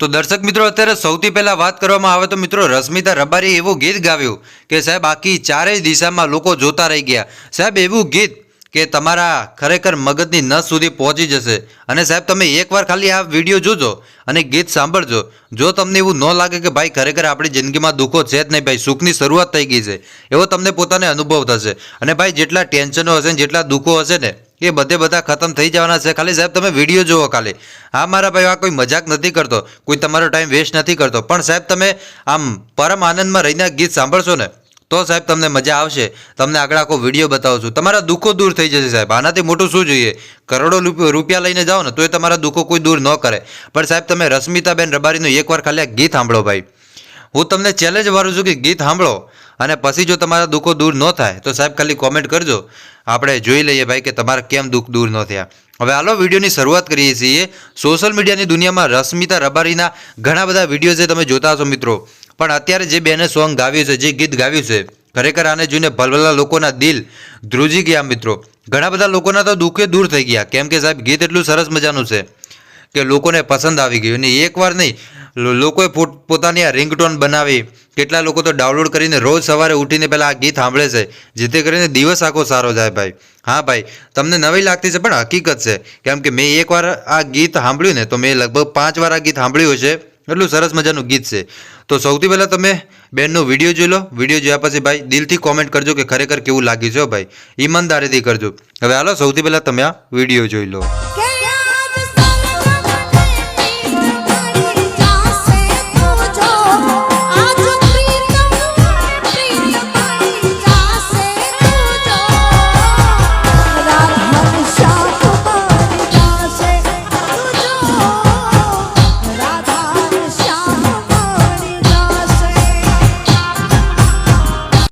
દર્શક મિત્રો, અત્યારે સૌથી પહેલાં વાત કરવામાં આવે તો મિત્રો, રશ્મિતા રબારીએ એવું ગીત ગાવ્યું કે, સાહેબ, આખી ચારેય દિશામાં લોકો જોતા રહી ગયા. સાહેબ, એવું ગીત કે તમારા ખરેખર મગજની નસ સુધી પહોંચી જશે. અને સાહેબ, તમે એકવાર ખાલી આ વીડિયો જોજો અને ગીત સાંભળજો. જો તમને એવું ન લાગે કે ભાઈ, ખરેખર આપણી જિંદગીમાં દુઃખો છે જ નહીં, ભાઈ, સુખની શરૂઆત થઈ ગઈ છે. એવો તમને પોતાને અનુભવ થશે. અને ભાઈ, જેટલા ટેન્શનો હશે ને જેટલા દુઃખો હશે ને એ બધે બધા ખતમ થઈ જવાના છે. ખાલી સાહેબ, તમે વીડિયો જુઓ ખાલી. હા, મારા ભાઈ, આ કોઈ મજાક નથી કરતો. કોઈ તમારો ટાઈમ વેસ્ટ નથી કરતો. પણ સાહેબ, તમે આમ પરમ આનંદમાં રહીને ગીત સાંભળશો ને, તો સાહેબ તમને મજા આવશે. તમને આગળ આખો વીડિયો બતાવું છું. તમારા દુઃખો દૂર થઈ જશે સાહેબ. આનાથી મોટું શું જોઈએ? કરોડો રૂપ- રૂપિયા લઈને જાઓ ને તો એ તમારા દુઃખો કોઈ દૂર ન કરે. પણ સાહેબ, તમે રશ્મિતાબેન રબારીનું એકવાર ખાલી આ ગીત સાંભળો ભાઈ. હું તમને ચેલેન્જ વાળું છું કે ગીત સાંભળો. અને પછી જો તમારા દુઃખો દૂર ન થાય, તો સાહેબ ખાલી કોમેન્ટ કરજો. આપણે જોઈ લઈએ ભાઈ કે તમારા કેમ દુઃખ દૂર ન થયા. હવે હાલો વિડીયોની શરૂઆત કરીએ છીએ. સોશિયલ મીડિયાની દુનિયામાં રશ્મિતા રબારીના ઘણા બધા વીડિયો છે તમે જોતા હશો મિત્રો. પણ અત્યારે જે બેને સોંગ ગાવ્યું છે, જે ગીત ગાવ્યું છે, ખરેખર આને જોઈને ભલભલા લોકોના દિલ ધ્રુજી ગયા મિત્રો. ઘણા બધા લોકોના તો દુઃખે દૂર થઈ ગયા. કેમ કે સાહેબ ગીત એટલું સરસ મજાનું છે કે લોકોને પસંદ આવી ગયું. અને એકવાર નહીં લોકોએ પોત- પોતાની આ રિંગટોન બનાવી. કેટલા લોકો તો ડાઉનલોડ કરીને રોજ સવારે ઉઠીને પહેલાં આ ગીત સાંભળે છે, જેથી કરીને દિવસ આખો સારો જાય ભાઈ. હા ભાઈ, તમને નવી લાગતી છે, પણ હકીકત છે. કેમ કે મેં એકવાર આ ગીત સાંભળ્યું ને, તો મેં લગભગ પાંચ વાર આ ગીત સાંભળ્યું છે એટલું સરસ મજાનું ગીત છે. તો સૌથી પહેલાં તમે બેનનો વીડિયો જોઈ લો. વીડિયો જોયા પછી ભાઈ દિલથી કોમેન્ટ કરજો કે ખરેખર કેવું લાગ્યું છે ભાઈ. ઈમાનદારીથી કરજો. હવે હાલો, સૌથી પહેલાં તમે આ વીડિયો જોઈ લો.